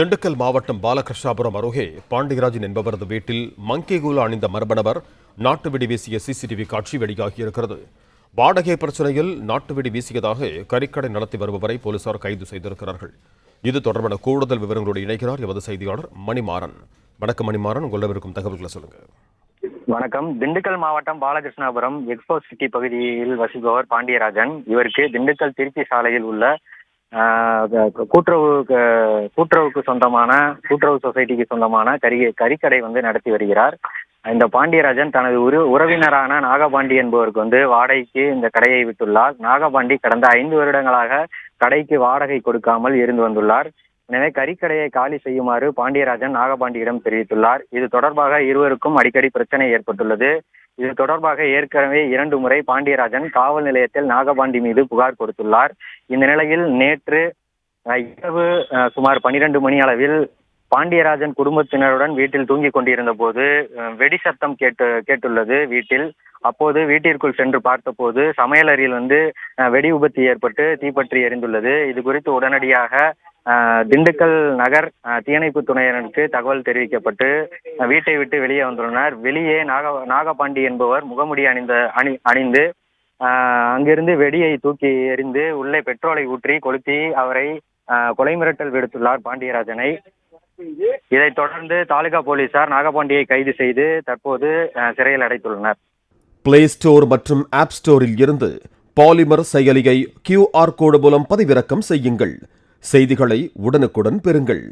திண்டுக்கல் மாவட்டம் பாலகிருஷ்ணாபுரம் அருகே பாண்டியராஜன் என்பவரது வீட்டில் மங்கேகூல அணிந்த மர்ம நபர் நாட்டு வெடி வீசிய சிசிடிவி காட்சி வெளியாகியிருக்கிறது. வாடகை பிரச்சனையில் நாட்டு வெடி வீசியதாக கறிக்கடை நடத்தி வருபவரை போலீசார் கைது செய்திருக்கிறார்கள். இது தொடர்பான கூடுதல் விவரங்களோடு இணைகிறார் எமது செய்தியாளர் மணிமாறன். வணக்கம் மணிமாறன் உங்களிடம் இருக்கும் தகவல்களை சொல்லுங்க. வணக்கம். திண்டுக்கல் மாவட்டம் பாலகிருஷ்ணாபுரம் எக்ஸ்போ சிட்டி பகுதியில் வசிப்பவர் பாண்டியராஜன். இவருக்கு திண்டுக்கல் திருச்சி சாலையில் உள்ள கூட்டுறவு கூட்டுறவுக்கு சொந்தமான கூட்டுறவு சொசைட்டிக்கு சொந்தமான கறி கறிக்கடை வந்து நடத்தி வருகிறார். இந்த பாண்டியராஜன் தனது உரு உறவினரான நாகபாண்டி என்பவருக்கு வந்து வாடகைக்கு இந்த கடையை விட்டுள்ளார். நாகபாண்டி கடந்த ஐந்து வருடங்களாக கடைக்கு வாடகை கொடுக்காமல் இருந்து வந்துள்ளார். எனவே கறிக்கடையை காலி செய்யுமாறு பாண்டியராஜன் நாகபாண்டியிடம் தெரிவித்துள்ளார். இது தொடர்பாக இருவருக்கும் அடிக்கடி பிரச்சனை ஏற்பட்டுள்ளது. இது தொடர்பாக ஏற்கனவே இரண்டு முறை பாண்டியராஜன் காவல் நிலையத்தில் நாகபாண்டி மீது புகார் கொடுத்துள்ளார். இந்த நிலையில் நேற்று அஹ், இரவு அஹ், சுமார் பனிரெண்டு மணி அளவில் பாண்டியராஜன் குடும்பத்தினருடன் வீட்டில் தூங்கிக் கொண்டிருந்த போது வெடி சத்தம் கேட்டு கேட்டுள்ளது வீட்டில். அப்போது வீட்டிற்குள் சென்று பார்த்தபோது சமையலறையில் வந்து வெடி விபத்து ஏற்பட்டு தீப்பற்றி எரிந்துள்ளது. இது குறித்து உடனடியாக திண்டுக்கல் நகர் தீயணைப்பு துணையினருக்கு தகவல் தெரிவிக்கப்பட்டு வீட்டை விட்டு வெளியே வந்துள்ளனர். வெளியே நாக நாகபாண்டி என்பவர் முகமுடி அணிந்த அணி அணிந்து அஹ், அங்கிருந்து வெடியை தூக்கி எறிந்து உள்ளே பெட்ரோலை ஊற்றி கொளுத்தி அவரை கொலை மிரட்டல் விடுத்துள்ளார் பாண்டியராஜனை. இதைத் தொடர்ந்து தாலுகா போலீசார் நாகபாண்டியை கைது செய்து தற்போது சிறையில் அடைத்துள்ளனர். பிளே ஸ்டோர் மற்றும் ஆப் ஸ்டோரில் இருந்து பாலிமர் செயலியை கியூஆர் கோடு மூலம் பதிவிறக்கம் செய்யுங்கள். செய்திகளை உடனுக்குடன் பெறுங்கள்.